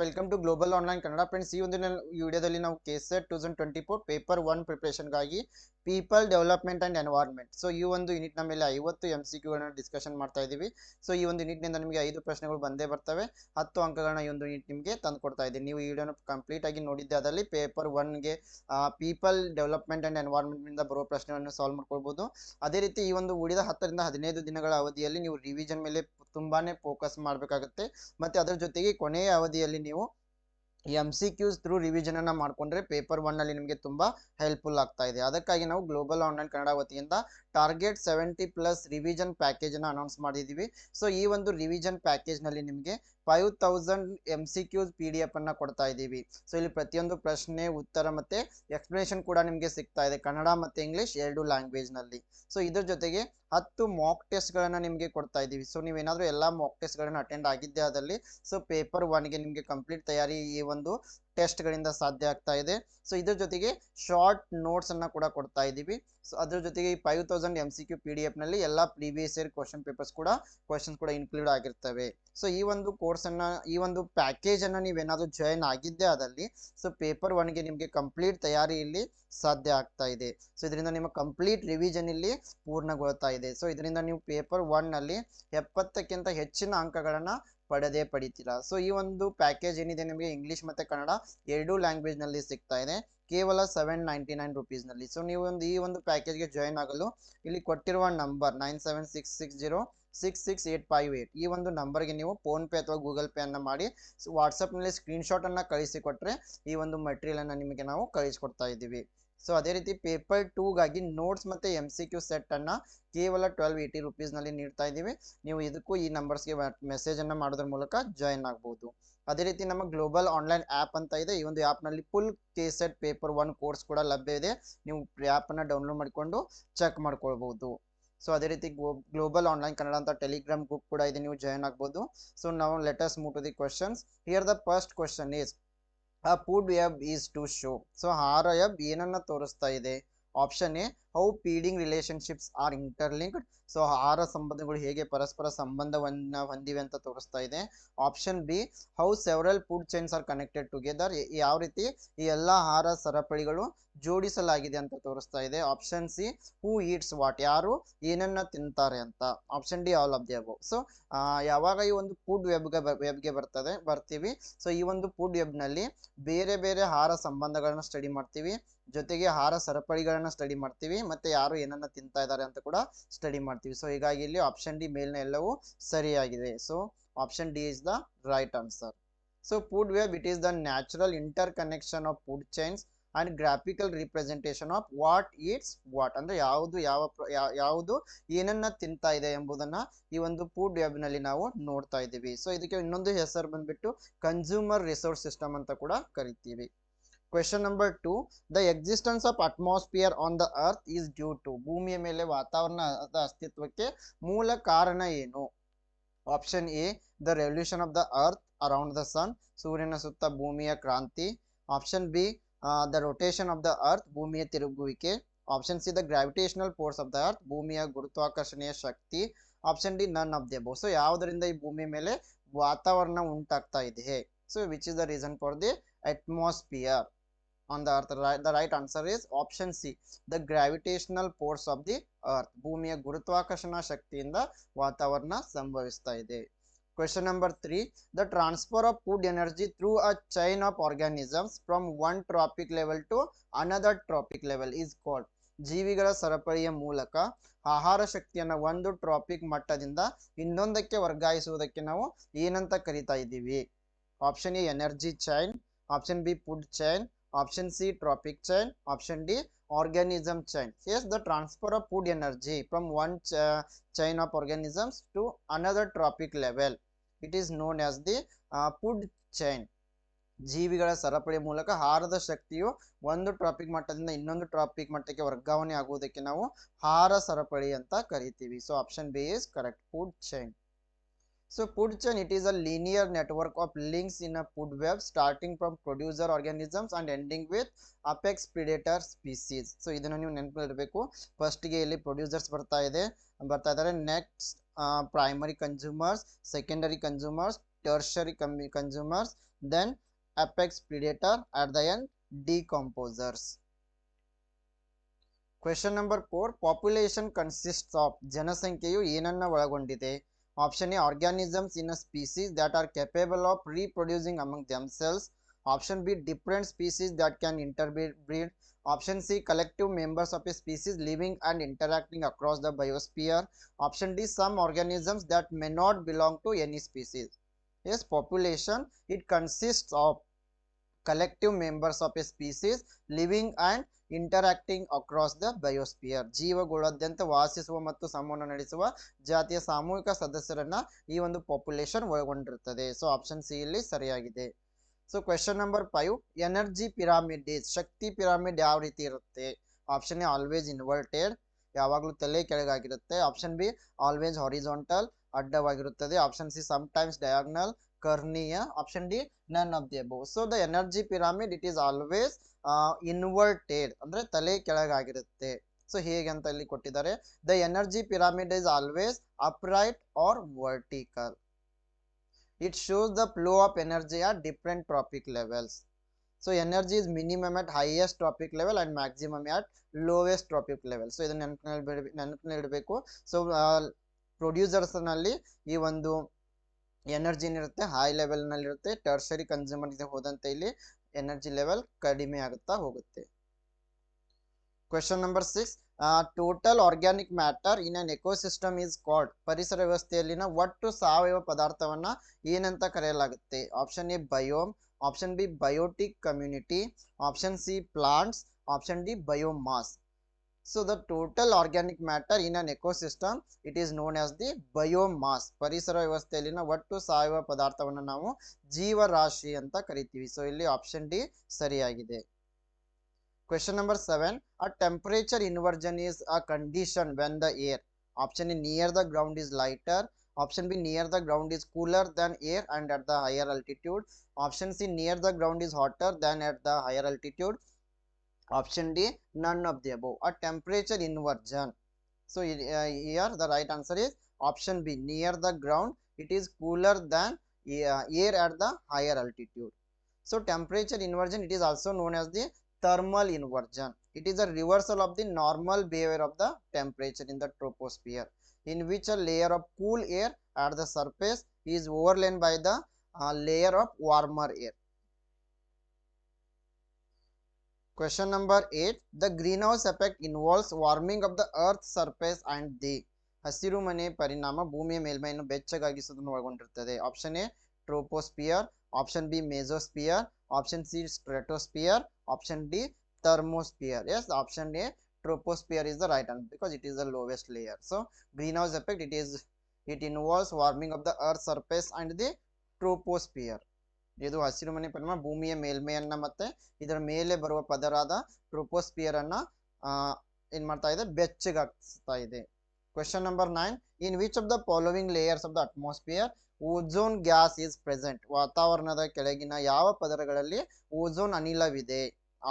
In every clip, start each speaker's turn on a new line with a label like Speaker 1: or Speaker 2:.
Speaker 1: Welcome to global online Kannada friends ಈ ಒಂದು ವಿಡಿಯೋದಲ್ಲಿ ನಾವು KSET two thousand twenty four paper one ಪ್ರಿಪ್ರೇಷನ್ಗಾಗಿ people development and environment so ಈ ಒಂದು ಯೂನಿಟ್ನ ಮೇಲೆ ಐವತ್ತು ಎಮ್ ಸಿ ಕ್ಯೂಗಳನ್ನ ಡಿಸ್ಕಷನ್ ಮಾಡ್ತಾ ಇದ್ದೀವಿ ಸೊ ಈ ಒಂದು ಯೂನಿಟ್ನಿಂದ ನಿಮಗೆ ಐದು ಪ್ರಶ್ನೆಗಳು ಬಂದೇ ಬರ್ತವೆ ಹತ್ತು ಅಂಕಗಳನ್ನ ಈ ಒಂದು ಯೂನಿಟ್ ನಿಮಗೆ ತಂದು ಕೊಡ್ತಾ ಇದ್ದೀನಿ ನೀವು ಈ ವಿಡಿಯೋನ ಆಗಿ ನೋಡಿದ್ದೆ ಅದರಲ್ಲಿ ಪೇಪರ್ ಒನ್ಗೆ ಪೀಪಲ್ ಡೆವಲಪ್ಮೆಂಟ್ ಆ್ಯಂಡ್ ಎನ್ವೈರ್ಮೆಂಟ್ನಿಂದ ಬರುವ ಪ್ರಶ್ನೆಗಳನ್ನು ಸಾಲ್ವ್ ಮಾಡ್ಕೊಳ್ಬೋದು ಅದೇ ರೀತಿ ಈ ಒಂದು ಉಳಿದ ಹತ್ತರಿಂದ ಹದಿನೈದು ದಿನಗಳ ಅವಧಿಯಲ್ಲಿ ನೀವು ರಿವಿಜನ್ ಮೇಲೆ ತುಂಬಾ ಫೋಕಸ್ ಮಾಡಬೇಕಾಗುತ್ತೆ ಮತ್ತು ಅದರ ಜೊತೆಗೆ ಕೊನೆಯ ಅವಧಿಯಲ್ಲಿ vidéo. M C Qs through ರಿವಿಷನನ್ನು ಮಾಡಿಕೊಂಡ್ರೆ ಪೇಪರ್ ಒನ್ನಲ್ಲಿ ನಿಮಗೆ ತುಂಬ ಹೆಲ್ಪ್ಫುಲ್ ಆಗ್ತಾ ಇದೆ ಅದಕ್ಕಾಗಿ ನಾವು ಗ್ಲೋಬಲ್ ಆನ್ಲೈನ್ ಕನ್ನಡ ವತಿಯಿಂದ ಟಾರ್ಗೆಟ್ ಸೆವೆಂಟಿ ಪ್ಲಸ್ ರಿವಿಷನ್ ಪ್ಯಾಕೇಜನ್ನು ಅನೌನ್ಸ್ ಮಾಡಿದ್ದೀವಿ ಸೊ ಈ ಒಂದು ರಿವಿಷನ್ ಪ್ಯಾಕೇಜ್ನಲ್ಲಿ ನಿಮಗೆ five thousand M C Qs P D ಎಫನ್ನು ಕೊಡ್ತಾ ಇದ್ದೀವಿ ಸೊ ಇಲ್ಲಿ ಪ್ರತಿಯೊಂದು ಪ್ರಶ್ನೆ ಉತ್ತರ ಮತ್ತು ಎಕ್ಸ್ಪ್ಲನೇಷನ್ ಕೂಡ ನಿಮಗೆ ಸಿಗ್ತಾ ಇದೆ ಕನ್ನಡ ಮತ್ತು ಇಂಗ್ಲೀಷ್ ಎರಡು ಲ್ಯಾಂಗ್ವೇಜ್ನಲ್ಲಿ ಸೊ ಇದ್ರ ಜೊತೆಗೆ ಹತ್ತು ಮಾಕ್ ಟೆಸ್ಟ್ಗಳನ್ನು ನಿಮಗೆ ಕೊಡ್ತಾ ಇದ್ದೀವಿ ಸೊ ನೀವೇನಾದರೂ ಎಲ್ಲ ಮಾಕ್ ಟೆಸ್ಟ್ಗಳನ್ನು ಅಟೆಂಡ್ ಆಗಿದ್ದೆ ಅದರಲ್ಲಿ ಸೊ ಪೇಪರ್ ಒನ್ಗೆ ನಿಮಗೆ ಕಂಪ್ಲೀಟ್ ತಯಾರಿ ಈ ಒಂದು ಒಂದು ಟೆಸ್ಟ್ಗಳಿಂದ ಸಾಧ್ಯ ಆಗ್ತಾ ಇದೆ ಸೊ ಇದ್ರ ಜೊತೆಗೆ ಶಾರ್ಟ್ ನೋಟ್ಸನ್ನು ಕೂಡ ಕೊಡ್ತಾ ಇದೀವಿ ಸೊ ಅದ್ರ ಜೊತೆಗೆ ಈ five thousand M C Q P D ಎಫ್ನಲ್ಲಿ ಎಲ್ಲ ಪ್ರೀವಿಯಸ್ ಇಯರ್ ಕ್ವಶನ್ ಪೇಪರ್ಸ್ ಕೂಡ ಕ್ವಶನ್ಸ್ ಕೂಡ ಇನ್ಕ್ಲೂಡ್ ಆಗಿರ್ತವೆ ಸೊ ಈ ಒಂದು ಅನ್ನ ಈ ಒಂದು ಪ್ಯಾಕೇಜನ್ನು ನೀವೇನಾದರೂ ಜಾಯಿನ್ ಆಗಿದ್ದೆ ಅದರಲ್ಲಿ ಸೊ ಪೇಪರ್ ಗೆ ನಿಮಗೆ ಕಂಪ್ಲೀಟ್ ತಯಾರಿಯಲ್ಲಿ ಸಾಧ್ಯ ಆಗ್ತಾ ಇದೆ ಸೊ ಇದರಿಂದ ನಿಮ್ಮ ಕಂಪ್ಲೀಟ್ ರಿವಿಷನ್ ಇಲ್ಲಿ ಪೂರ್ಣಗೊಳ್ತಾ ಇದೆ ಸೊ ಇದರಿಂದ ನೀವು ಪೇಪರ್ ಒನ್ನಲ್ಲಿ ಎಪ್ಪತ್ತಕ್ಕಿಂತ ಹೆಚ್ಚಿನ ಅಂಕಗಳನ್ನು ಪಡೆದೇ ಪಡಿತೀರಾ ಸೊ ಈ ಒಂದು ಪ್ಯಾಕೇಜ್ ಏನಿದೆ ನಿಮಗೆ ಇಂಗ್ಲೀಷ್ ಮತ್ತು ಕನ್ನಡ ಎರಡೂ ಲ್ಯಾಂಗ್ವೇಜ್ನಲ್ಲಿ ಸಿಗ್ತಾ ಇದೆ ಕೇವಲ ಸೆವೆನ್ ನೈಂಟಿ ನೈನ್ ರುಪೀಸ್ನಲ್ಲಿ ಸೊ ನೀವು ಒಂದು ಈ ಒಂದು ಪ್ಯಾಕೇಜ್ಗೆ ಜಾಯ್ನ್ ಆಗಲು ಇಲ್ಲಿ ಕೊಟ್ಟಿರುವ number nine seven six six zero six six eight five eight ಈ ಒಂದು ನಂಬರ್ಗೆ ನೀವು ಫೋನ್ಪೇ ಅಥವಾ ಗೂಗಲ್ ಪೇ ಅನ್ನು ಮಾಡಿ ವಾಟ್ಸಪ್ನಲ್ಲಿ ಸ್ಕ್ರೀನ್ಶಾಟನ್ನು ಕಳಿಸಿಕೊಟ್ರೆ ಈ ಒಂದು ಮೆಟೀರಿಯಲನ್ನು ನಿಮಗೆ ನಾವು ಕಳಿಸ್ಕೊಡ್ತಾ ಇದ್ದೀವಿ ಸೊ ಅದೇ ರೀತಿ ಪೇಪರ್ ಟೂಗಾಗಿ ನೋಟ್ಸ್ ಮತ್ತು ಎಮ್ ಸಿ ಕ್ಯೂ ಸೆಟ್ಟನ್ನು ಕೇವಲ ಟ್ವೆಲ್ವ್ ಏಯ್ಟಿ ರುಪೀಸ್ನಲ್ಲಿ ನೀಡ್ತಾ ಇದ್ದೀವಿ ನೀವು ಇದಕ್ಕೂ ಈ ನಂಬರ್ಸ್ಗೆ ಮೆಸೇಜನ್ನು ಮಾಡೋದ್ರ ಮೂಲಕ ಜಾಯ್ನ್ ಆಗ್ಬೋದು ಅದೇ ರೀತಿ ನಮ್ಮ ಗ್ಲೋಬಲ್ ಆನ್ಲೈನ್ ಆ್ಯಪ್ ಅಂತ ಇದೆ ಈ ಒಂದು ಆ್ಯಪ್ನಲ್ಲಿ full KSET paper one course ಕೂಡ ಲಭ್ಯ ಇದೆ ನೀವು ಆ್ಯಪನ್ನು ಡೌನ್ಲೋಡ್ ಮಾಡಿಕೊಂಡು ಚೆಕ್ ಮಾಡ್ಕೊಳ್ಬೋದು ಸೊ ಅದೇ ರೀತಿ ಗ್ಲೋಬಲ್ ಆನ್ಲೈನ್ ಕನ್ನಡ ಅಂತ ಟೆಲಿಗ್ರಾಮ್ ಗ್ರೂಪ್ ಕೂಡ ಇದೆ ನೀವು ಜಾಯ್ನ್ ಆಗ್ಬೋದು ಸೊ ನಾವು let's move to the questions here the first question is food web is to show so ಹಾರ ಎಬ್ ಏನನ್ನ ತೋರಿಸ್ತಾ ಇದೆ option A how feeding relationships are interlinked so ಆಹಾರ ಸಂಬಂಧಗಳು ಹೇಗೆ ಪರಸ್ಪರ ಸಂಬಂಧವನ್ನು ಹೊಂದಿವೆ ಅಂತ ತೋರಿಸ್ತಾ ಇದೆ option B how several food chains are connected together ಯಾವ ರೀತಿ ಈ ಎಲ್ಲ ಆಹಾರ ಸರಪಳಿಗಳು ಜೋಡಿಸಲಾಗಿದೆ ಅಂತ ತೋರಿಸ್ತಾ ಇದೆ option C who eats what ಯಾರು ಏನನ್ನ ತಿಂತಾರೆ ಅಂತ option D all of the so ಯಾವಾಗ ಈ ಒಂದು ಫುಡ್ ವೆಬ್ಗೆ ವೆಬ್ಗೆ ಬರ್ತದೆ ಬರ್ತೀವಿ ಸೊ ಈ ಒಂದು ಫುಡ್ ವೆಬ್ನಲ್ಲಿ ಬೇರೆ ಬೇರೆ ಆಹಾರ ಸಂಬಂಧಗಳನ್ನ ಸ್ಟಡಿ ಮಾಡ್ತೀವಿ ಜೊತೆಗೆ ಆಹಾರ ಸರಪಳಿಗಳನ್ನ ಸ್ಟಡಿ ಮಾಡ್ತೀವಿ ಮತ್ತೆ ಯಾರು ಏನನ್ನ ತಿಂತಾ ಇದ್ದಾರೆ ಅಂತ ಕೂಡ ಸ್ಟಡಿ ಮಾಡ್ತೀವಿ ಸೊ ಹೀಗಾಗಿ ಇಲ್ಲಿ ಆಪ್ಷನ್ ಡಿ ಮೇಲ್ನ ಎಲ್ಲವೂ ಸರಿಯಾಗಿದೆ so option D is the right answer so food web it is the natural interconnection of food chains and graphical representation of what eats what ಅಂದ್ರೆ ಯಾವುದು ಯಾವ ಯಾವುದು ಏನನ್ನ ತಿಂತಾ ಇದೆ ಎಂಬುದನ್ನ ಈ ಒಂದು ಫುಡ್ ವೆಬ್ ನಲ್ಲಿ ನಾವು ನೋಡ್ತಾ ಇದ್ದೀವಿ ಸೊ ಇದಕ್ಕೆ ಇನ್ನೊಂದು ಹೆಸರು ಬಂದ್ಬಿಟ್ಟು ಕನ್ಸ್ಯೂಮರ್ ರಿಸೋರ್ಸ್ ಸಿಸ್ಟಮ್ ಅಂತ ಕೂಡ ಕರಿತೀವಿ question number two the existence of atmosphere on the earth is due to ಭೂಮಿಯ ಮೇಲೆ ವಾತಾವರಣದ ಅಸ್ತಿತ್ವಕ್ಕೆ ಮೂಲ ಕಾರಣ ಏನು option A the revolution of the earth around the sun ಸೂರ್ಯನ ಸುತ್ತ ಭೂಮಿಯ ಕ್ರಾಂತಿ option B the rotation of the earth ಭೂಮಿಯ ತಿರುಗುವಿಕೆ option C the gravitational force of the earth ಭೂಮಿಯ ಗುರುತ್ವಾಕರ್ಷಣೆಯ ಶಕ್ತಿ option D none of the so ಯಾವುದರಿಂದ ಈ ಭೂಮಿ ಮೇಲೆ ವಾತಾವರಣ ಉಂಟಾಗ್ತಾ ಇದೆ so which is the reason for the atmosphere on the earth the right answer is option C the gravitational force of the the ಭೂಮಿಯ ಗುರುತ್ವಾಕರ್ಷಣಾ ಶಕ್ತಿಯಿಂದ ವಾತಾವರಣ ಸಂಭವಿಸ್ತಾ ಇದೆ question number three the transfer of food energy through a chain of organisms from one trophic level to another trophic level is call ಜೀವಿಗಳ ಸರಪಳಿಯ ಮೂಲಕ ಆಹಾರ ಶಕ್ತಿಯನ್ನು ಒಂದು ಟ್ರಾಪಿಕ್ ಮಟ್ಟದಿಂದ ಇನ್ನೊಂದಕ್ಕೆ ವರ್ಗಾಯಿಸುವುದಕ್ಕೆ ನಾವು ಏನಂತ ಕರಿತಾ ಇದ್ದೀವಿ option A energy chain option B food chain Option C tropic chain. Option D organism chain. Yes, the transfer of food energy from one ch chain of organisms to another tropic level. It is known as the uh, food chain. ಜೀವಿಗಳ ಸರಪಳಿ ಮೂಲಕ ಹಾರದ ಶಕ್ತಿಯು ಒಂದು traffic ಮಟ್ಟದಿಂದ ಇನ್ನೊಂದು traffic ಮಟ್ಟಕ್ಕೆ ವರ್ಗಾವಣೆ ಆಗುವುದಕ್ಕೆ ನಾವು ಹಾರ ಸರಪಳಿ ಅಂತ ಕರಿತೀವಿ so option B is correct food chain so PubChain it is a linear network of links in a food starting from producer producer organisms and ending with apex predator species so ಇದನ್ನು ನೀವು ನೆನಪಿರಬೇಕು ಫಸ್ಟ್ಗೆ ಇಲ್ಲಿ producers ಬರ್ತಾ ಇದೆ ಬರ್ತಾ ಇದ್ದಾರೆ next primary consumers secondary consumers tertiary ಕಮ್ಮಿ consumers then apex predator at the end decomposers question number four population consist of ಜನಸಂಖ್ಯೆಯು ಏನನ್ನ ಒಳಗೊಂಡಿದೆ Option A organisms in a species that are capable of reproducing among themselves. Option B different species that can interbreed. Option C collective members of a species living and interacting across the biosphere. Option D some organisms that may not belong to any species. Yes, population it consists of collective members of a species living and interacting across the biosphere ಜೀವಗಳಾದ್ಯಂತ ವಾಸಿಸುವ ಮತ್ತು ಸಂವಹನ ನಡೆಸುವ ಜಾತಿಯ ಸಾಮೂಹಿಕ ಸದಸ್ಯರನ್ನ ಈ ಒಂದು population ಒಳಗೊಂಡಿರುತ್ತದೆ ಸೊ ಆಪ್ಷನ್ ಸಿ ಇಲ್ಲಿ ಸರಿಯಾಗಿದೆ so question number five energy pyramid is Shakti pyramid ಯಾವ ರೀತಿ ಇರುತ್ತೆ ಆಪ್ಷನ್ ಎ ಆಲ್ವೇಸ್ ಇನ್ವರ್ಟೆಡ್ ಯಾವಾಗಲೂ ತಲೆ ಕೆಳಗಾಗಿರುತ್ತೆ ಆಪ್ಷನ್ ಬಿ ಆಲ್ವೇಸ್ ಹಾರಿಜಾಂಟಲ್ ಅಡ್ಡವಾಗಿರುತ್ತದೆ option C some diagonal ಕರ್ನಿಯ option D none of the above so the energy pyramid it is always inverted ಅಂದ್ರೆ ತಲೆ ಕೆಳಗಾಗಿರುತ್ತೆ ಸೊ ಹೇಗೆ ಅಂತ ಇಲ್ಲಿ ಕೊಟ್ಟಿದ್ದಾರೆ the energy pyramid is always upright or vertical it shows the flow of energy or different trophic levels so energy is minimum at highest trophic level and maximum at lowest trophic level so ಇದನ್ನ ನೆನಪಿನಲ್ಲಿ ನೆನಪಿನಲ್ಲಿಡಬೇಕು so ಪ್ರೊಡ್ಯೂಸರ್ಸ್ನಲ್ಲಿ ಈ ಒಂದು energy ಏನಿರುತ್ತೆ high ಲೆವೆಲ್ನಲ್ಲಿರುತ್ತೆ tertiary consumer ಹೋದಂತೆ ಇಲ್ಲಿ energy level ಕಡಿಮೆ ಆಗುತ್ತಾ ಹೋಗುತ್ತೆ question number six total organic matter in an ecosystem is called ಪರಿಸರ ವ್ಯವಸ್ಥೆಯಲ್ಲಿನ ಒಟ್ಟು ಸಾವಯವ ಪದಾರ್ಥವನ್ನ ಏನಂತ ಕರೆಯಲಾಗುತ್ತೆ option A biome option B biotic community option C plants option D biomass So the total organic matter in an ecosystem, it is known as the biomass. Parisara yavasthelina, what to saiva padarthavana namo, jeeva rashi anta karitivi. So illi option D, sariyagide. Question number 7, a temperature inversion is a condition when the air, option A near the ground is lighter, option B near the ground is cooler than air and at the higher altitude, option C near the ground is hotter than at the higher altitude, Option D, none of the above or temperature inversion. So, uh, here the right answer is option B, near the ground it is cooler than uh, air at the higher altitude. So, temperature inversion it is also known as the thermal inversion. It is a reversal of the normal behavior of the temperature in the troposphere in which a layer of cool air at the surface is overlain by the uh, layer of warmer air. Question number 8. The greenhouse effect involves warming of the earth's surface and the ಹಸಿರು ಮನೆ ಪರಿಣಾಮ ಭೂಮಿಯ ಮೇಲ್ಮೈಯನ್ನು ಬೆಚ್ಚಗಾಗಿಸುವುದನ್ನು ಒಳಗೊಂಡಿರುತ್ತದೆ option A troposphere option B mesosphere option C stratosphere option D thermosphere yes option A troposphere is the right answer because it is the lowest layer so greenhouse effect it is it involves warming of the earth's surface and the troposphere ಇದು ಹಸಿರು ಮನೆ ಪರಿಮ ಭೂಮಿಯ ಮೇಲ್ಮೆಯನ್ನ ಮತ್ತೆ ಇದರ ಮೇಲೆ ಬರುವ ಪದರಾದ troposphere ಅನ್ನ ಏನ್ ಮಾಡ್ತಾ ಇದೆ ಬೆಚ್ಚಗಾಗ್ತಾ ಇದೆ question number nine in which of the following layers of the atmosphere ozone gas is present ವಾತಾವರಣದ ಕೆಳಗಿನ ಯಾವ ಪದರಗಳಲ್ಲಿ ಓಝೋನ್ ಅನಿಲವಿದೆ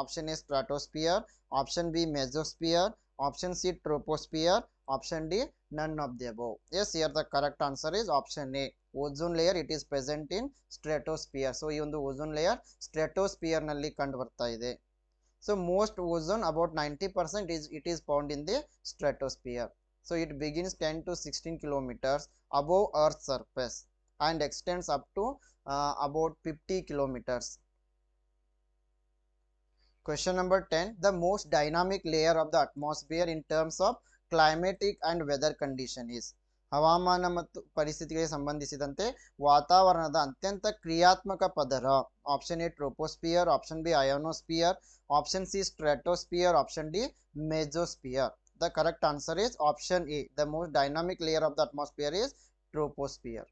Speaker 1: option A stratosphere option B mesosphere option C troposphere option D none of the above yes here the correct answer is option A Ozone layer it is present in stratosphere so ಈ ಒಂದು ozone layer ಸ್ಟ್ರೆಟೋಸ್ಪಿಯರ್ ನಲ್ಲಿ ಕಂಡು ಬರ್ತಾ ಇದೆ so most ozone about ninety percent is it is found in the stratosphere so it begins ten to sixteen kilometres above earth surface and extends up to uh, about 50 kilometers. Question number 10 The most dynamic layer of the atmosphere in terms of climatic and weather condition is ಹವಾಮಾನ ಮತ್ತು ಪರಿಸ್ಥಿತಿಗಳಿಗೆ ಸಂಬಂಧಿಸಿದಂತೆ ವಾತಾವರಣದ ಅತ್ಯಂತ ಕ್ರಿಯಾತ್ಮಕ ಪದರ option A troposphere option B ionosphere option C stratosphere option D mesosphere the correct answer is option A the most dynamic layer of the atmosphere is troposphere.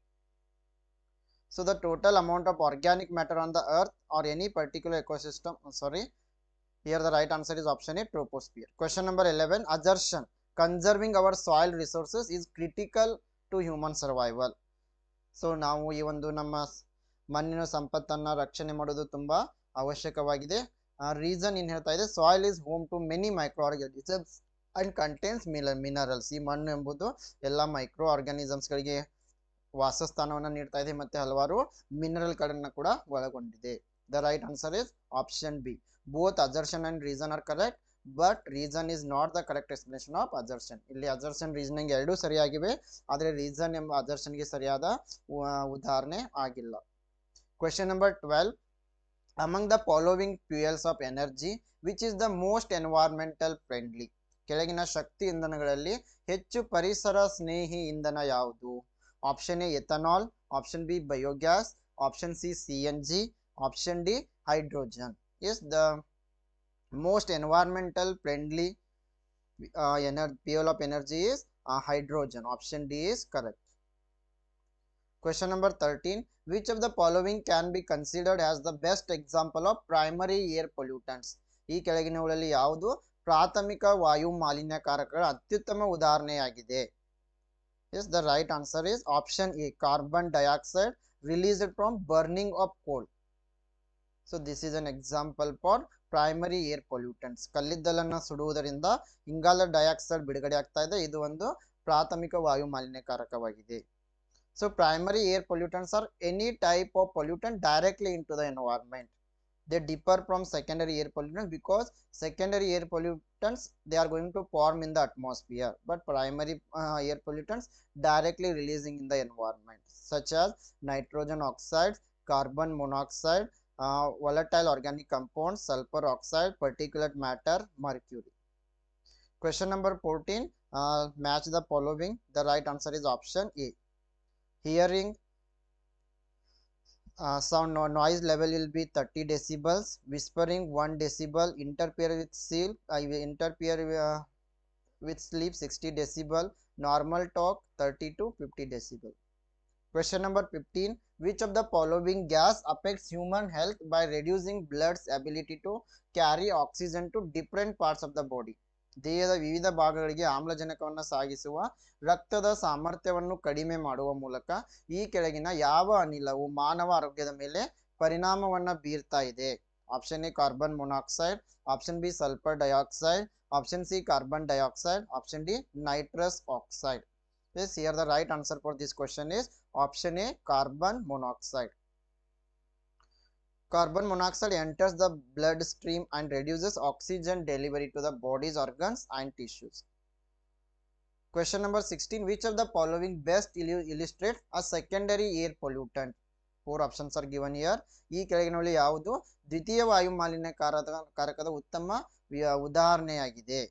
Speaker 1: So the total amount of organic matter on the earth or any particular ecosystem, oh, sorry, here the right answer is option A, troposphere. Question number 11, assertion, conserving our soil resources is critical to human survival so ನಾವು ಈ ಒಂದು ನಮ್ಮ ಮಣ್ಣಿನ ಸಂಪತ್ತನ್ನು ರಕ್ಷಣೆ ಮಾಡೋದು ತುಂಬ ಅವಶ್ಯಕವಾಗಿದೆ ರೀಸನ್ ಏನು ಹೇಳ್ತಾ ಇದೆ soil is home to many micro organisms and contains ಮಿಲ minerals ಈ ಮಣ್ಣು ಎಂಬುದು ಎಲ್ಲ ಮೈಕ್ರೋ ಆರ್ಗನಿಸಮ್ಸ್ಗಳಿಗೆ ವಾಸಸ್ಥಾನವನ್ನು ನೀಡ್ತಾ ಇದೆ ಮತ್ತು ಹಲವಾರು ಮಿನರಲ್ಗಳನ್ನು ಕೂಡ ಒಳಗೊಂಡಿದೆ the right answer is option B both assertion and reason are correct but reason is not the correct explanation of assertion ಇಲ್ಲಿ ಅಜರ್ಷನ್ ರೀಸನಿಂಗ್ ಎರಡೂ ಸರಿಯಾಗಿವೆ ಆದರೆ ರೀಸನ್ ಎಂಬ ಅಜರ್ಷನ್ಗೆ ಸರಿಯಾದ ಉದಾಹರಣೆ ಆಗಿಲ್ಲ question number twelve among the following fuels of energy which is the most environmental friendly ಕೆಳಗಿನ ಶಕ್ತಿ ಇಂಧನಗಳಲ್ಲಿ ಹೆಚ್ಚು ಪರಿಸರ ಸ್ನೇಹಿ ಇಂಧನ ಯಾವುದು option A ethanol option B biogas option C C N G option D hydrogen is the most environmental friendly uh, ener- fuel of energy is uh, hydrogen option d is correct question number 13 which of the following can be considered as the best example of primary air pollutants ಈ ಕೆಳಗಿನವುಗಳಲ್ಲಿ ಯಾವುದು ಪ್ರಾಥಮಿಕ ವಾಯು ಮಾಲಿನ್ಯಕಾರಕಗಳ ಅತ್ಯುತ್ತಮ ಉದಾಹರಣೆಯಾಗಿದೆ yes the right answer is option A carbon dioxide released from burning of coal so this is an example for primary air pollutants ಕಲ್ಲಿದ್ದಲನ್ನು ಸುಡುವುದರಿಂದ ಇಂಗಾಲ ಡೈಆಕ್ಸೈಡ್ ಬಿಡುಗಡೆ ಆಗ್ತಾ ಇದೆ ಇದು ಒಂದು ಪ್ರಾಥಮಿಕ ವಾಯು ಮಾಲಿನ್ಯಕಾರಕವಾಗಿದೆ so primary air pollutants are any type of pollutant directly into the environment from secondary air pollution because secondary air pollutants they are going to form in the atmosphere but primary air pollutants directly releasing in the environment as nitrogen oxide carbon monoxide uh, volatile organic compounds, sulfur oxide, particulate matter, mercury. Question number 14, uh, match the following. The right answer is option A. Hearing uh, sound no noise level will be 30 decibels, whispering 1 decibel, interfere with sleep, uh, interfere with sleep 60 decibel, normal talk 30 to 50 decibel. Question number 15. Which of the following gas affects human health by reducing blood's ability to carry oxygen to different parts of the body? ದೇಹದ ವಿವಿಧ ಭಾಗಗಳಿಗೆ ಆಮ್ಲಜನಕವನ್ನು ಸಾಗಿಸುವ ರಕ್ತದ ಸಾಮರ್ಥ್ಯವನ್ನು ಕಡಿಮೆ ಮಾಡುವ ಮೂಲಕ ಈ ಕೆಳಗಿನ ಯಾವ ಅನಿಲವು ಮಾನವ ಆರೋಗ್ಯದ ಮೇಲೆ ಪರಿಣಾಮವನ್ನು ಬೀರ್ತಾ ಇದೆ option A carbon monoxide option B sulphur dioxide option C carbon dioxide option D nitrous oxide Yes, here the right answer for this question is option A carbon monoxide. Carbon monoxide enters the blood stream and reduces oxygen delivery to the body's organs and tissues. Question number 16 Which of the following best illustrate a secondary air pollutant? options options given here here ಈ yavudu ಯಾವುದು ದ್ವಿತೀಯ malinya karakada uttama ಉತ್ತಮ ಉದಾಹರಣೆಯಾಗಿದೆ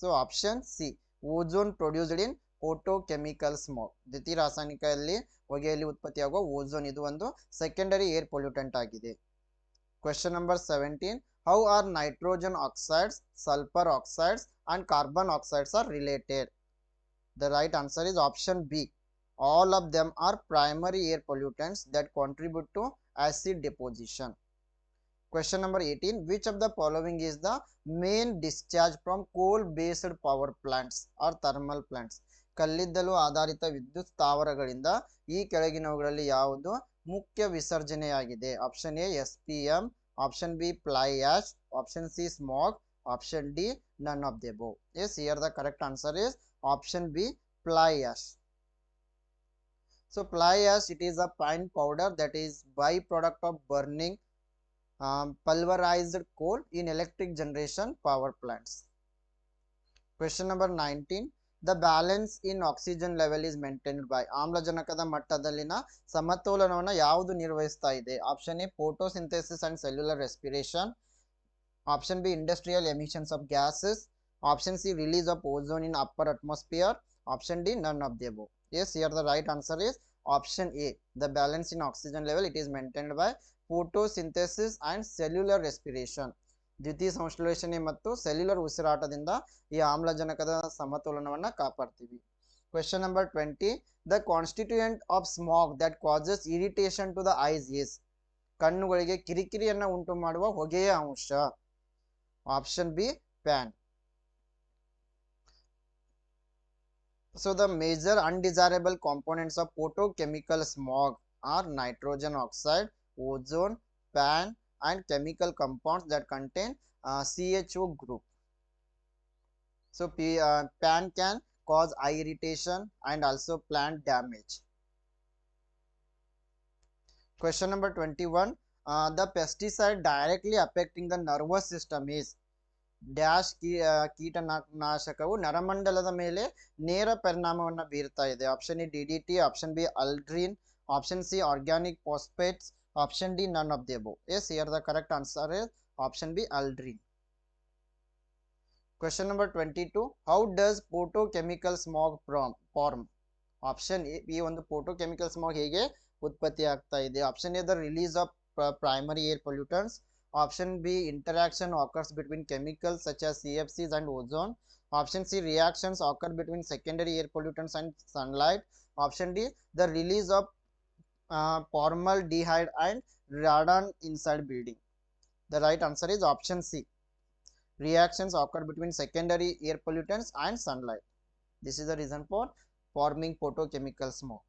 Speaker 1: so option c ozone produced in photochemical smog ದ್ವಿತೀಯ ರಾಸಾಯನಿಕದಲ್ಲಿ ಹೊಗೆಯಲ್ಲಿ ಉತ್ಪತ್ತಿಯಾಗುವ ozone ಇದು ಒಂದು ಸೆಕೆಂಡರಿ ಏರ್ ಪೊಲ್ಯೂಟೆಂಟ್ ಆಗಿದೆ question number seventeen how are nitrogen oxides sulphur oxides and carbon oxides are related the right answer is option B all of them are primary air pollutants that contribute to acid deposition question number eighteen which of the following is the main discharge from coal based power plants or thermal plants ಕಲ್ಲಿದ್ದಲು ಆಧಾರಿತ ವಿದ್ಯುತ್ ಸ್ಥಾವರಗಳಿಂದ ಈ ಕೆಳಗಿನವುಗಳಲ್ಲಿ ಯಾವುದು ಮುಖ್ಯ ವಿಸರ್ಜನೆಯಾಗಿದೆ option A S P M option B fly ash option C smog option D none of the above yes here the correct answer is option B fly ash so fly ash it is a fine powder that is by product of burning pulverised coal in electric generation power plants question number nineteen The balance in oxygen level is maintained by ಆಮ್ಲಜನಕದ ಮಟ್ಟದಲ್ಲಿನ ಸಮತೋಲನವನ್ನು ಯಾವುದು ನಿರ್ವಹಿಸ್ತಾ ಇದೆ option A photosynthesis and cellular respiration option B industrial emissions of gases option C release of ozone in upper atmosphere option D none of the above yes here the right answer is option a the balance in oxygen level it is maintained by photosynthesis and cellular respiration ದ್ವಿತೀಯ ಸಂಶ್ಲೇಷಣೆ ಮತ್ತು cellular ಉಸಿರಾಟದಿಂದ ಈ ಆಮ್ಲಜನಕದ ಸಮತೋಲನವನ್ನು ಕಾಪಾಡ್ತೀವಿ question number twenty the constituent of smog that causes irritation to the eyes is ಕಣ್ಣುಗಳಿಗೆ ಕಿರಿಕಿರಿಯನ್ನು ಉಂಟು ಮಾಡುವ ಹೊಗೆಯ ಅಂಶ option B PAN so the major undesirable components of photochemical smog are nitrogen oxide ozone PAN and chemical compounds that contain uh, CHO group. So P, uh, PAN can cause eye irritation and also plant damage. Question number 21. Uh, the pesticide directly affecting the nervous system is dash key ಆ, ಕೀಟನಾಶಕವು ನರಮಂಡಲದ ಮೇಲೆ ನೇರ ಪರಿಣಾಮವನ್ನು ಬೀರ್ತಾ ಇದೆ option A D D T option B aldrin option C organic phosphates Option D none of the above yes here the correct answer is option B aldrin question number twenty two how does photochemical smog form option A ಈ ಒಂದು photochemical smog ಹೇಗೆ ಉತ್ಪತ್ತಿ ಆಗ್ತಾ ಇದೆ option A the release of primary air pollutants Option B interaction occurs between chemicals such as CFCs and ozone. Option C reactions occur between secondary air pollutants and sunlight. Option D the release of uh, formaldehyde and radon inside building. The right answer is option C. Reactions occur between secondary air pollutants and sunlight. This is the reason for forming photochemical smog.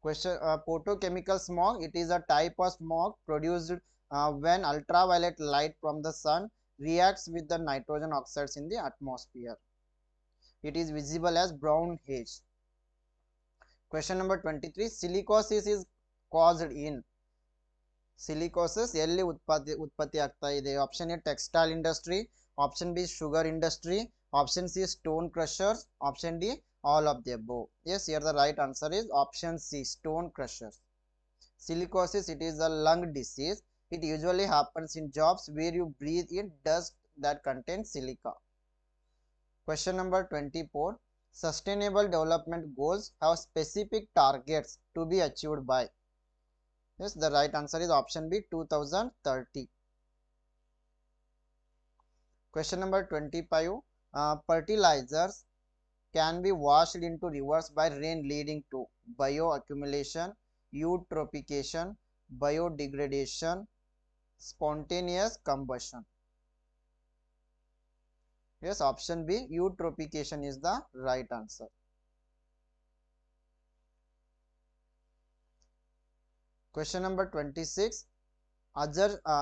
Speaker 1: Question uh, Photochemical smog, it is a type of smog produced uh, when ultraviolet light from the sun reacts with the nitrogen oxides in the atmosphere. It is visible as brown haze Question number 23 Silicosis is caused in ಸಿಲಿಕೋಸಿಸ್ ಎಲ್ಲಿ ಉತ್ಪತ್ತಿ ಉತ್ಪತ್ತಿ ಆಗ್ತಾ ಇದೆ option A textile industry option B sugar industry option C stone crushers option D all of the above yes here the right answer is option C stone crushers Silicosis it is a lung disease it usually happens in jobs where you breathe in dust that contains silica. Question number 24. Sustainable Development Goals have specific targets to be achieved by? Yes, the right answer is option B 2030. Question number 25. Uh, fertilizers can be washed into rivers by rain leading to bioaccumulation, eutrophication, biodegradation, spontaneous combustion. Yes, option B, eutrophication is the right answer. Question number 26. Uh,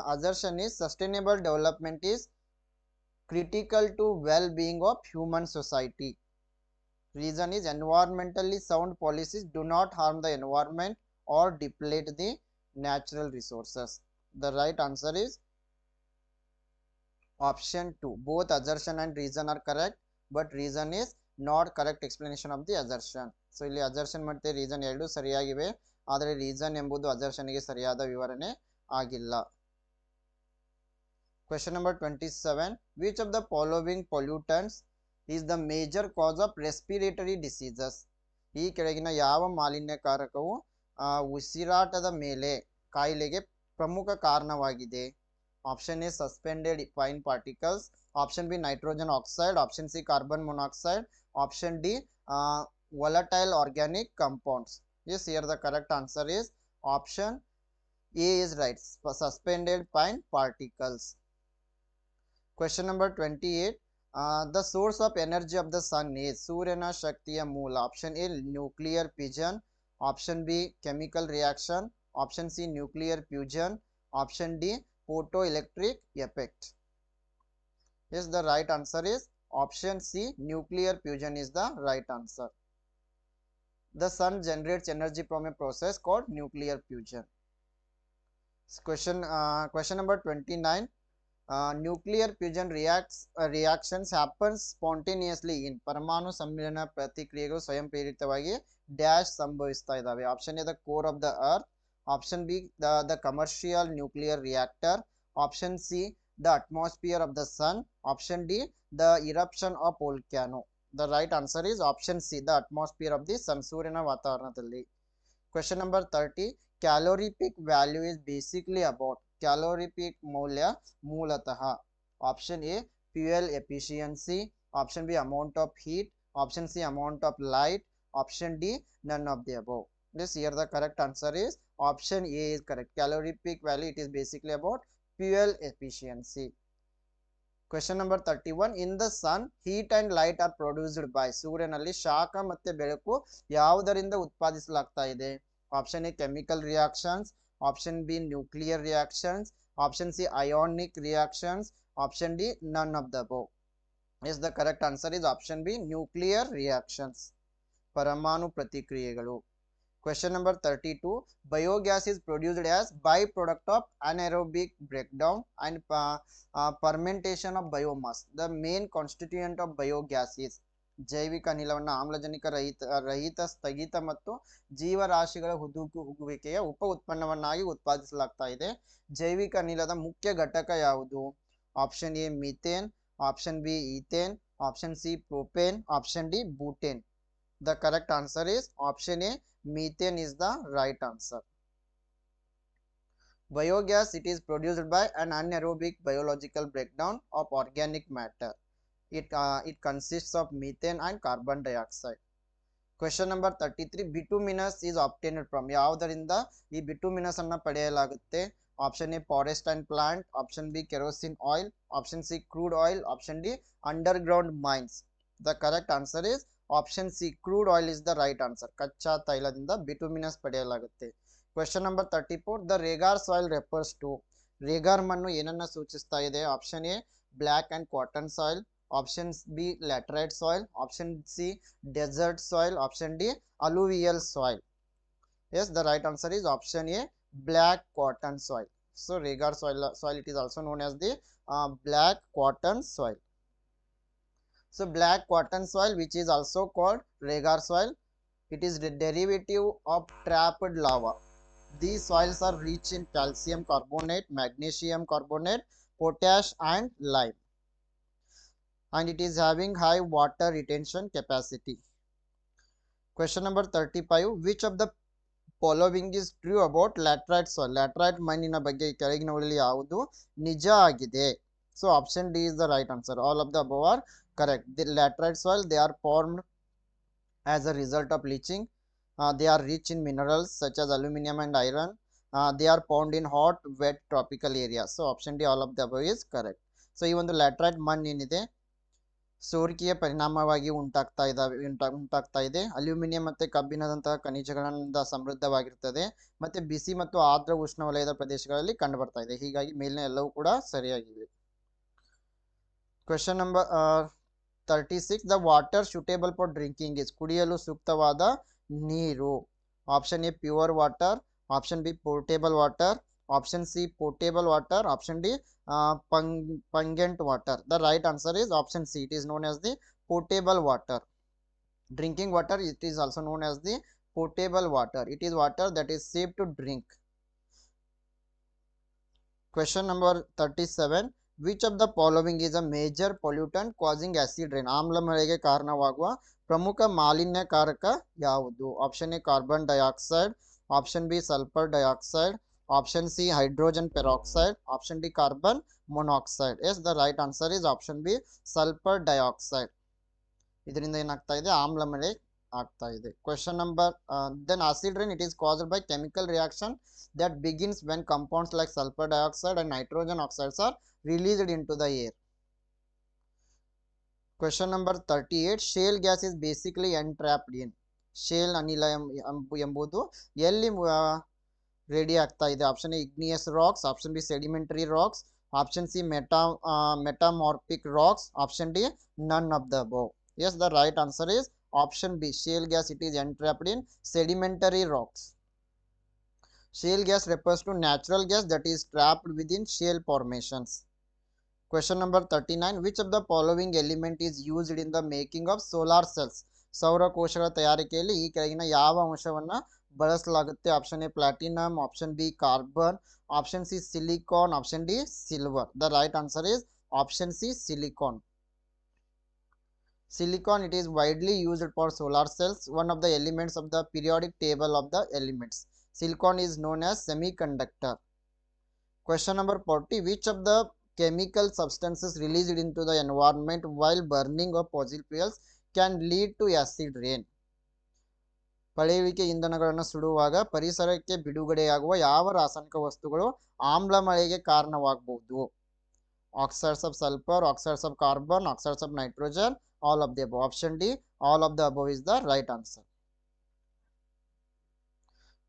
Speaker 1: assertion is sustainable development is critical to well-being of human society. Reason is environmentally sound policies do not harm the environment or deplete the natural resources. The right answer is option 2 both assertion and reason are correct but reason is not correct explanation of the assertion so ಇಲ್ಲಿ assertion ಮತ್ತೆ reason ಎರಡೂ ಸರಿಯಾಗಿವೆ ಆದರೆ reason ಎಂಬುದು ಅಸರ್ಷನ್ಗೆ ಸರಿಯಾದ ವಿವರಣೆ ಆಗಿಲ್ಲ Question number 27. Which of the following pollutants is the major cause of respiratory diseases? ಈ ಕೆಳಗಿನ ಯಾವ ಮಾಲಿನ್ಯಕಾರಕವು ಉಸಿರಾಟದ ಮೇಲೆ ಕಾಯಿಲೆಗೆ ಪ್ರಮುಖ ಕಾರಣವಾಗಿದೆ Option A suspended fine particles. Option B nitrogen oxide. Option C carbon monoxide. Option D uh, volatile organic compounds. Yes, here the correct answer is option A is right. Suspended fine particles. Question number 28. Uh, the source of energy of the sun is Suryana Shaktiya Mool. Option A nuclear fission. Option B chemical reaction. Option C nuclear fusion. Option D photoelectric effect yes the right answer is option c nuclear fusion is the right answer the sun generates energy from a process called nuclear fusion S- question uh, question number 29 uh, nuclear fusion reacts uh, reactions happens spontaneously in ಪರಮಾಣು ಸಮ್ಮಿಳನ ಪ್ರತಿಕ್ರಿಯೆಗಳು ಸ್ವಯಂ ಪ್ರೇರಿತವಾಗಿ dash ಸಂಭವಿಸ್ತಾ ಇದ್ದಾವೆ option A the core of the earth Option B, the, the commercial nuclear reactor. Option C, the atmosphere of the sun. Option D, the eruption of volcano. The right answer is option C, the atmosphere of the sun, Suryana Vatavaranathali. Question number 30, calorie peak value is basically about calorie peak Mulya Mulataha. Option A, fuel efficiency. Option B, amount of heat. Option C, amount of light. Option D, none of the above. Correct answer the option answer is option A is correct calorie peak value it is basically number thirty one in the sun heat and light are produced by ಸೂರ್ಯನಲ್ಲಿ ಶಾಖ ಮತ್ತೆ ಬೆಳಕು ಯಾವುದರಿಂದ ಉತ್ಪಾದಿಸಲಾಗ್ತಾ ಇದೆ option A chemical reactions option B nuclear reactions option C ionic reactions option D none of the above is the correct answer is option B nuclear reactions ಪರಮಾಣು ಪ್ರತಿಕ್ರಿಯೆಗಳು Question number 32. Biogas is produced as bi-product of anaerobic breakdown and uh, uh, fermentation of biomass. The main constituent of biogas is ಜೈವಿಕ ಅನಿಲವನ್ನು ಆಮ್ಲಜನಕ ರಹಿತ ರಹಿತ ಸ್ಥಗಿತ ಮತ್ತು ಜೀವರಾಶಿಗಳ ಹುದುಗು ಹುಗುವಿಕೆಯ ಉಪ ಉತ್ಪನ್ನವನ್ನಾಗಿ ಉತ್ಪಾದಿಸಲಾಗ್ತಾ ಇದೆ ಜೈವಿಕ ಅನಿಲದ ಮುಖ್ಯ ಘಟಕ ಯಾವುದು option A methane option B ethane option C propane option D butane the correct answer is option A methane is the right answer biogas it is produced by an anaerobic biological breakdown of organic matter it uh, it consists of methane and carbon dioxide question number thirty three bituminous is obtained from ಯಾವುದರಿಂದ ಈ bituminous ಅನ್ನ ಪಡೆಯಲಾಗುತ್ತೆ option A forest and plant option B kerosene oil option C crude oil option D underground mines the correct answer is option C crude oil is the right answer ಕಚ್ಚಾ ತೈಲದಿಂದ bituminous ಪಡೆಯಲಾಗುತ್ತೆ question number thirty four the regur soil refers to regur ಮಣ್ಣು ಏನನ್ನ ಸೂಚಿಸ್ತಾ ಇದೆ option A black and cotton soil option B laterite soil option C desert soil option D alluvial soil yes the right answer is option A black cotton soil so regur soil soil it is also known as the black cotton soil so black cotton soil which is also called regar soil it is the derivative of trapped lava these soils are rich in calcium carbonate magnesium carbonate potash and lime and it is having high water retention capacity question number 35 which of the following is true about laterite soil laterite ಮಣ್ಣಿನ ಬಗ್ಗೆ ಕೆಳಗಿನವುಗಳಲ್ಲಿ ಯಾವುದು ನಿಜ ಆಗಿದೆ so option D is the right answer all of the above are correct the laterite soil they are formed as a result of leaching uh, they are rich in minerals such as aluminum and iron uh, they are found in hot wet tropical areas so option d all of the above is correct so ಈ ಒಂದು laterite ಮಣ್ಣು ಏನಿದೆ ಸೋರಿಕೆಯ ಪರಿಣಾಮವಾಗಿ ಉಂಟಾಗ್ತಾ ಇದ್ದಾವೆ ಉಂಟಾ ಉಂಟಾಗ್ತಾ ಇದೆ aluminium ಮತ್ತು ಕಬ್ಬಿಣದಂತಹ ಖನಿಜಗಳಿಂದ ಸಮೃದ್ಧವಾಗಿರ್ತದೆ ಮತ್ತು ಬಿಸಿ ಮತ್ತು ಆರ್ದ್ರ ಉಷ್ಣವಲಯದ ಪ್ರದೇಶಗಳಲ್ಲಿ ಕಂಡುಬರ್ತಾ ಇದೆ ಹೀಗಾಗಿ ಮೇಲಿನ ಎಲ್ಲವೂ ಕೂಡ ಸರಿಯಾಗಿವೆ question number Thirty six the water suitable for drinking is ಕುಡಿಯಲು ಸೂಕ್ತವಾದ ನೀರು option A pure water option B portable water option C portable water option D uh, pung- pungent water. The right answer is option C. It is known as the potable water. Drinking water, it is also known as the potable water. It is water that is safe to drink. Question number 37. Which of the following is a major pollutant causing acid rain ಆಮ್ಲಮಳೆಗೆ ಕಾರಣವಾಗುವ ಪ್ರಮುಖ ಮಾಲಿನ್ಯಕಾರಕ ಯಾವುದು option A carbon dioxide option B sulphur dioxide option C hydrogen peroxide option D carbon monoxide yes the right answer is option B sulphur dioxide ಇದರಿಂದ ಏನಾಗ್ತಾ ಇದೆ ಆಮ್ಲಮಳೆ ಆಗ್ತಾ ಇದೆ question number then acid rain it is caused by chemical reaction that begins when compounds like sulphur dioxide and nitrogen oxides are released into the air question number thirty eight shale gas is basically entrapped in shale ಅನಿಲ ಎಂಬ- ಎಂಬುದು ಎಲ್ಲಿ ready ಆಗ್ತಾ ಇದೆ option A igneous rocks option B sedimentary rocks option C meta metamorphic rocks option D none of the above yes the right answer is option B shale gas it is entrapped in sedimentary rocks shale gas refers to natural gas that is trapped within shale formations question number 39 which of the following element is used in the making of solar cells ಸೌರ ಕೋಶಗಳ ತಯಾರಿಕೆಯಲ್ಲಿ ಈ ಕೆಳಗಿನ ಯಾವ ಅಂಶವನ್ನ ಬಳಸಲಾಗುತ್ತೆ option A platinum option B carbon option C silicon option D silver the right answer is option C silicon Silicon it is widely used for solar cells, one of the elements of the periodic table of the elements. Silicon is known as semiconductor. Question number 40. Which of the chemical substances released into the environment while burning of fossil fuels can lead to acid rain? ಪಳೆಯುವಿಕೆ ಇಂಧನಗಳನ್ನು ಸುಡುವಾಗ ಪರಿಸರಕ್ಕೆ ಬಿಡುಗಡೆಯಾಗುವ ಯಾವ ರಾಸಾಯನಿಕ ವಸ್ತುಗಳು ಆಮ್ಲ ಮಳೆಗೆ ಕಾರಣವಾಗಬಹುದು oxides of sulphur oxides of carbon oxides of nitrogen all of the above. Option D, all of the above is the right answer.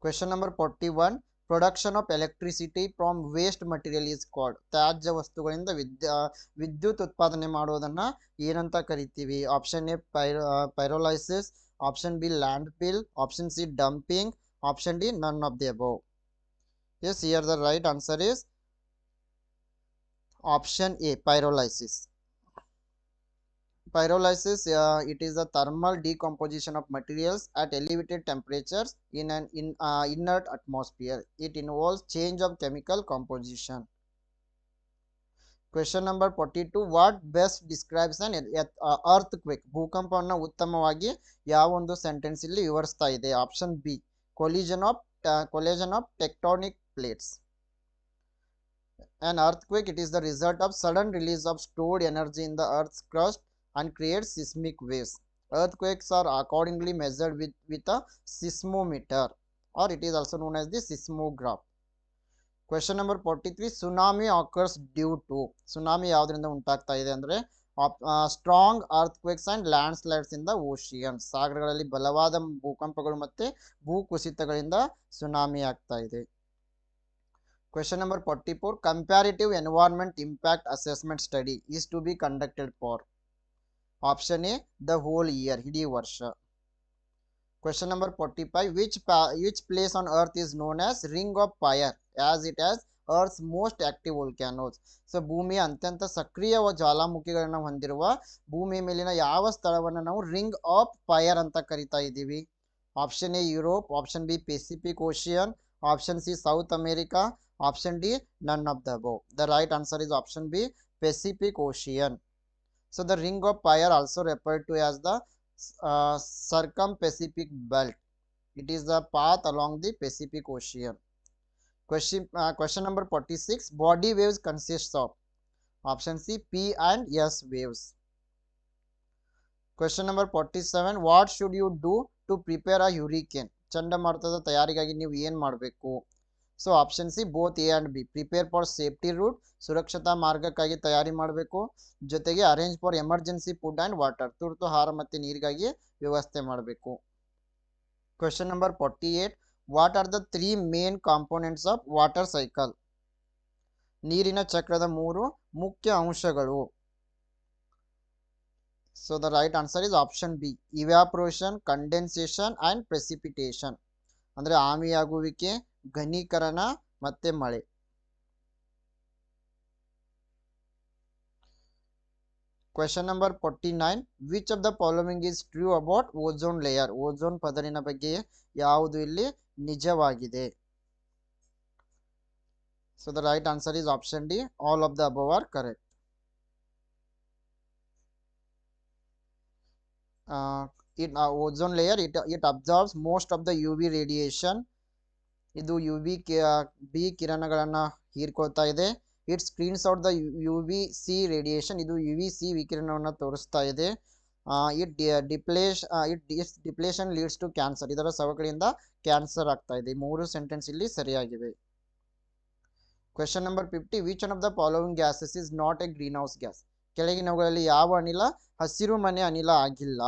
Speaker 1: Question number 41. Production of electricity from waste material is called ತ್ಯಾಜ್ಯ ವಸ್ತುಗಳಿಂದ ವಿದ್ಯಾ ವಿದ್ಯುತ್ ಉತ್ಪಾದನೆ ಮಾಡೋದನ್ನು ಏನಂತ ಕರೀತೀವಿ option A pyrolysis option B landfill option C dumping option D none of the above yes here the right answer is option A, pyrolysis. Pyrolysis, uh, it is a thermal decomposition of materials at elevated temperatures in an in, uh, inert atmosphere. It involves change of chemical composition. Question number forty two what best describes an earthquake ಭೂಕಂಪವನ್ನು ಉತ್ತಮವಾಗಿ ಯಾವ ಒಂದು sentence ಇಲ್ಲಿ ವಿವರಿಸ್ತಾ ಇದೆ option B collision of collision of tectonic plates An earthquake it is the result of sudden release of stored energy in the earth's crust and creates seismic waves. Earthquakes are accordingly measured with, with a seismometer or it is also known as the seismograph. Question number forty three tsunami occurs due to tsunami ಯಾವುದರಿಂದ ಉಂಟಾಗ್ತಾ ಇದೆ ಅಂದರೆ strong earthquakes and landslides ಇಂದ ocean ಸಾಗರಗಳಲ್ಲಿ ಬಲವಾದ ಭೂಕಂಪಗಳು ಮತ್ತು ಭೂಕುಸಿತಗಳಿಂದ tsunami ಆಗ್ತಾ ಇದೆ Question number 44 Comparative Environment Impact Assessment Study is to be conducted for Option A the whole year Hidi Varsha. Question number 45 which, which place on earth is known as Ring of Fire as it has earth's most active volcanoes so ಭೂಮಿಯ ಅತ್ಯಂತ ಸಕ್ರಿಯ ಜ್ವಾಲಾಮುಖಿಗಳನ್ನು ಹೊಂದಿರುವ ಭೂಮಿ ಮೇಲಿನ ಯಾವ ಸ್ಥಳವನ್ನು ನಾವು ring of fire ಅಂತ ಕರಿತಾ ಇದ್ದೀವಿ option A Europe option B Pacific Ocean option C South America Option D none of the above the right answer is option B Pacific ocean so the ring of fire also referred to as the uh, circum-Pacific belt. It is the path along the Pacific Ocean. Question, uh, question number 46. Body waves consists of option C, P and S waves. Question number 47. What should you do to prepare a hurricane? ಚಂಡಮಾರುತದ ತಯಾರಿಗಾಗಿ ನೀವು ಏನು ಮಾಡಬೇಕು so option C both A and B prepare for safety route ಸುರಕ್ಷತಾ ಮಾರ್ಗಕ್ಕಾಗಿ ತಯಾರಿ ಮಾಡಬೇಕು ಜೊತೆಗೆ arrange for emergency food and water ತುರ್ತು ಆಹಾರ ಮತ್ತು ನೀರಿಗಾಗಿ ವ್ಯವಸ್ಥೆ ಮಾಡಬೇಕು question number forty eight what are the three main components of water cycle ನೀರಿನ ಚಕ್ರದ ಮೂರು ಮುಖ್ಯ ಅಂಶಗಳು so the right answer is option B evaporation condensation and precipitation ಅಂದರೆ ಆಮಿಯಾಗುವಿಕೆ ಘನೀಕರಣ ಮತ್ತೆ ಮಳೆ question number forty nine which of the following is true about ozone layer ozone ಪದರಿನ ಬಗ್ಗೆ ಯಾವುದು ಇಲ್ಲಿ ನಿಜವಾಗಿದೆ so the right answer is option D all of the above are correct it uh, layer uh, layer it, it absorbs most of the uv ಇದು U V B ಕಿರಣಗಳನ್ನು ಹೀರ್ಕೊಳ್ತಾ ಇದೆ it screens out the U V C radiation ಇದು U V C ವಿಕಿರಣವನ್ನು ತೋರಿಸ್ತಾ ಇದೆ it depletion it it's depletion leads to cancer ಇದರ ಸವಕಳಿಯಿಂದ ಕ್ಯಾನ್ಸರ್ ಆಗ್ತಾ ಇದೆ ಮೂರು ಸೆಂಟೆನ್ಸ್ ಇಲ್ಲಿ ಸರಿಯಾಗಿವೆ question number fifty which one of the following gases is not a greenhouse gas ಕೆಳಗಿನವುಗಳಲ್ಲಿ ಯಾವ ಅನಿಲ ಹಸಿರು ಮನೆ ಅನಿಲ ಆಗಿಲ್ಲ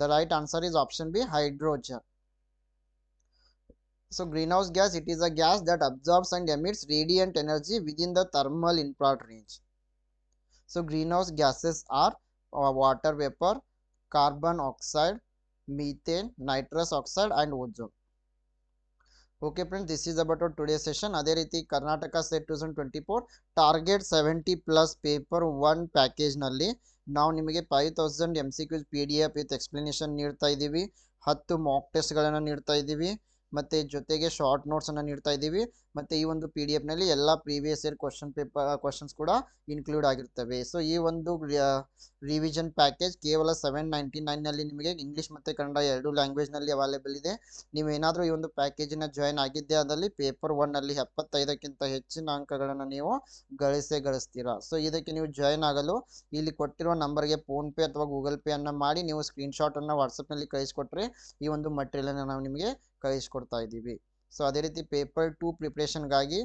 Speaker 1: the right answer is option B hydrogen So greenhouse gas, it is a gas that absorbs and emits radiant energy within the thermal infrared range. So greenhouse gases are uh, water vapor, carbon oxide, methane, nitrous oxide and ozone. Okay friends this is about today session ಅದೇ ರೀತಿ Karnataka set two thousand twenty four target seventy plus paper one ಪ್ಯಾಕೇಜ್ನಲ್ಲಿ ನಾವು ನಿಮಗೆ five thousand M C Qs P D F with explanation ನೀಡ್ತಾ ಇದ್ದೀವಿ ಹತ್ತು Mach ಟೆಸ್ಟ್ಗಳನ್ನು ನೀಡ್ತಾ ಇದ್ದೀವಿ ಮತ್ತು ಜೊತೆಗೆ ಶಾರ್ಟ್ ನೋಟ್ಸನ್ನು ನೀಡ್ತಾ ಇದ್ದೀವಿ ಮತ್ತು ಈ ಒಂದು ಪಿ ಡಿ ಎಫ್ನಲ್ಲಿ ಎಲ್ಲ previous year question paper questions ಕೂಡ ಇನ್ಕ್ಲೂಡ್ ಆಗಿರ್ತವೆ ಸೊ ಈ ಒಂದು ರಿವಿಷನ್ ಪ್ಯಾಕೇಜ್ ಕೇವಲ ಸೆವೆನ್ ನೈಂಟಿ ನೈನ್ನಲ್ಲಿ ನಿಮಗೆ ಇಂಗ್ಲೀಷ್ ಮತ್ತು ಕನ್ನಡ ಎರಡು ಲ್ಯಾಂಗ್ವೇಜ್ನಲ್ಲಿ ಅವೈಲೇಬಲ್ ಇದೆ ನೀವೇನಾದರೂ ಈ ಒಂದು ಪ್ಯಾಕೇಜಿನ ಜಾಯ್ನ್ ಆಗಿದ್ದೆ ಅದರಲ್ಲಿ ಪೇಪರ್ ಒನ್ನಲ್ಲಿ ಎಪ್ಪತ್ತೈದಕ್ಕಿಂತ ಹೆಚ್ಚಿನ ಅಂಕಗಳನ್ನು ನೀವು ಗಳಿಸೇ ಗಳಿಸ್ತೀರಾ ಸೊ ಇದಕ್ಕೆ ನೀವು ಜಾಯ್ನ್ ಆಗಲು ಇಲ್ಲಿ ಕೊಟ್ಟಿರುವ ನಂಬರ್ಗೆ ಫೋನ್ಪೇ ಅಥವಾ ಗೂಗಲ್ ಪೇ ಅನ್ನು ಮಾಡಿ ನೀವು ಸ್ಕ್ರೀನ್ಶಾಟನ್ನು ನಲ್ಲಿ ಕಳಿಸ್ಕೊಟ್ರೆ ಈ ಒಂದು ಮಟೀರಿಯಲನ್ನು ನಾವು ನಿಮಗೆ ಕಳಿಸ್ಕೊಡ್ತಾ ಇದ್ದೀವಿ ಸೊ ಅದೇ ರೀತಿ ಪೇಪರ್ ಟು ಪ್ರಿಪ್ರೇಷನ್ಗಾಗಿ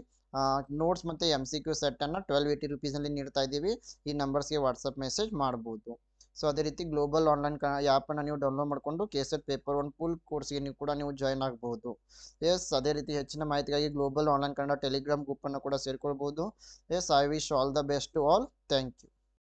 Speaker 1: ನೋಟ್ಸ್ ಮತ್ತು ಎಮ್ ಸಿ ಕ್ಯೂ ಸೆಟ್ಟನ್ನು ಟ್ವೆಲ್ವ್ ಏಯ್ಟಿ ರುಪೀಸಲ್ಲಿ ನೀಡ್ತಾ ಇದ್ದೀವಿ ಈ ನಂಬರ್ಸ್ಗೆ ವಾಟ್ಸಪ್ ಮೆಸೇಜ್ ಮಾಡ್ಬೋದು ಸೊ ಅದೇ ರೀತಿ ಗ್ಲೋಬಲ್ ಆನ್ಲೈನ್ ಕ ಆ್ಯಪನ್ನು ನೀವು ಡೌನ್ಲೋಡ್ ಮಾಡಿಕೊಂಡು K set paper one full ಕೋರ್ಸ್ಗೆ ನೀವು ಕೂಡ ನೀವು ಜಾಯ್ನ್ ಆಗ್ಬೋದು ಎಸ್ ಅದೇ ರೀತಿ ಹೆಚ್ಚಿನ ಮಾಹಿತಿಗಾಗಿ ಗ್ಲೋಬಲ್ ಆನ್ಲೈನ್ ಕನ್ನಡ ಟೆಲಿಗ್ರಾಮ್ ಗ್ರೂಪನ್ನು ಕೂಡ ಸೇರಿಕೊಳ್ಬೋದು yes I wish all the best to all thank you